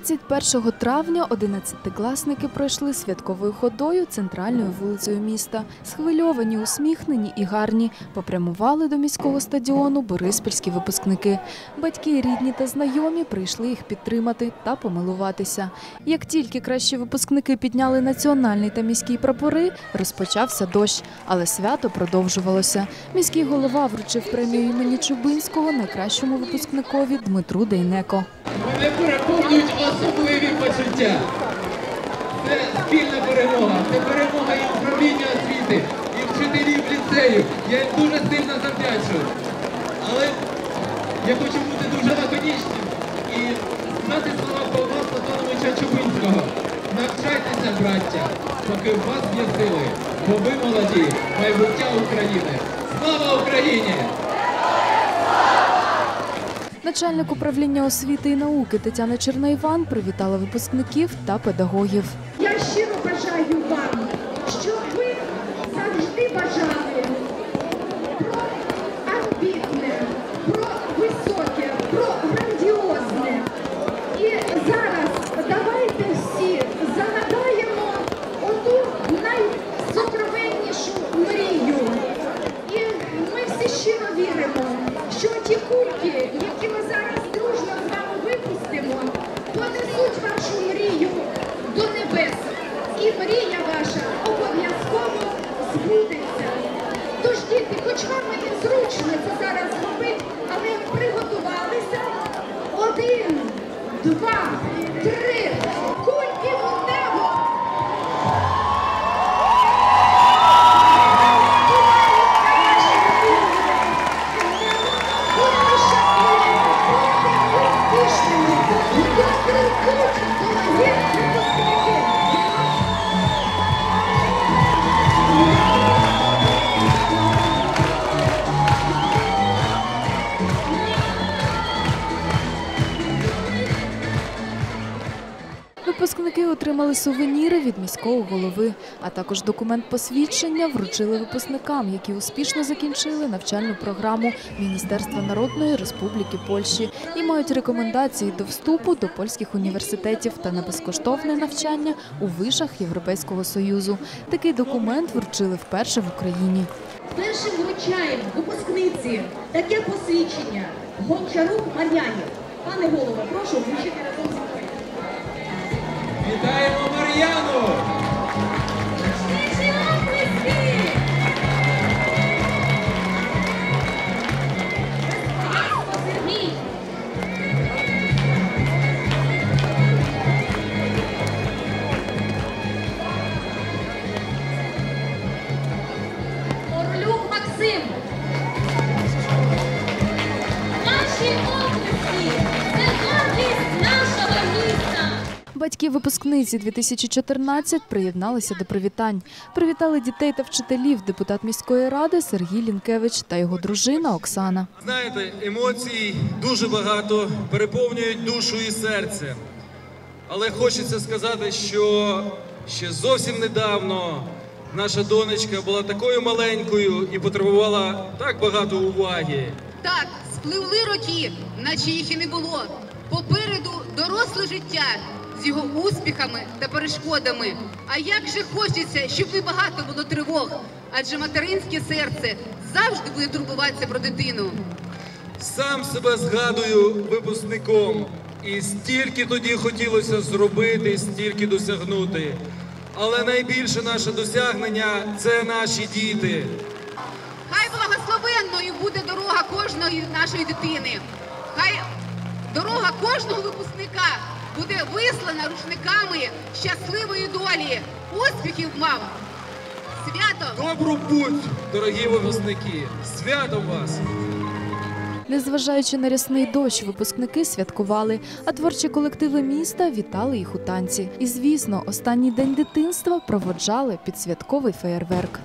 31 травня 11-класники пройшли святковою ходою центральною вулицею міста. Схвильовані, усміхнені і гарні попрямували до міського стадіону бориспільські випускники. Батьки, рідні та знайомі прийшли їх підтримати та помилуватися. Як тільки кращі випускники підняли національний та міський прапори, розпочався дощ, але свято продовжувалося. Міський голова вручив премію імені Чубинського найкращому випускникові Дмитру Дейнеко. Мене переповнюють особливі почуття. Це спільна перемога, це перемога і управління освіти, і вчителів ліцею. Я їм дуже сильно завдячую. Але я хочу бути дуже лаконічним і знати слова Павла Платоновича Чубинського. Навчайтеся, браття, поки в вас є сили, бо ви молоді, майбуття України. Слава Україні! Начальник управління освіти і науки Тетяна Чернайван привітала випускників та педагогів. Я щиро бажаю вам, щоб ви завжди бажали незручно це зараз зробити, але приготувалися. Один, два, Випускники отримали сувеніри від міського голови, а також документ посвідчення вручили випускникам, які успішно закінчили навчальну програму Міністерства Народної Республіки Польщі і мають рекомендації до вступу до польських університетів та на безкоштовне навчання у вишах Європейського союзу. Такий документ вручили вперше в Україні. Першим вручаємо випускниці таке посвідчення Гончарук Мар'яні. Пане голово, прошу вручити разом. Вітаємо Мар'яну! Орлюк Максим! Батьки випускниці 2014 приєдналися до привітань. Привітали дітей та вчителів депутат міської ради Сергій Лінкевич та його дружина Оксана. Знаєте, емоцій дуже багато переповнюють душу і серце. Але хочеться сказати, що ще зовсім недавно наша донечка була такою маленькою і потребувала так багато уваги. Так, спливли роки, наче їх і не було. Попереду доросле життя з його успіхами та перешкодами. А як же хочеться, щоб і багато було тривог, адже материнське серце завжди буде турбуватися про дитину. Сам себе згадую випускником. І стільки тоді хотілося зробити, стільки досягнути. Але найбільше наше досягнення це наші діти. Хай благословенною буде дорога кожної нашої дитини. Хай дорога кожного випускника буде вислана рушниками щасливої долі. Успіхів вам! Свято! Добру путь, дорогі випускники! Святом вас! Незважаючи на рясний дощ, випускники святкували, а творчі колективи міста вітали їх у танці. І, звісно, останній день дитинства проводжали під святковий феєрверк.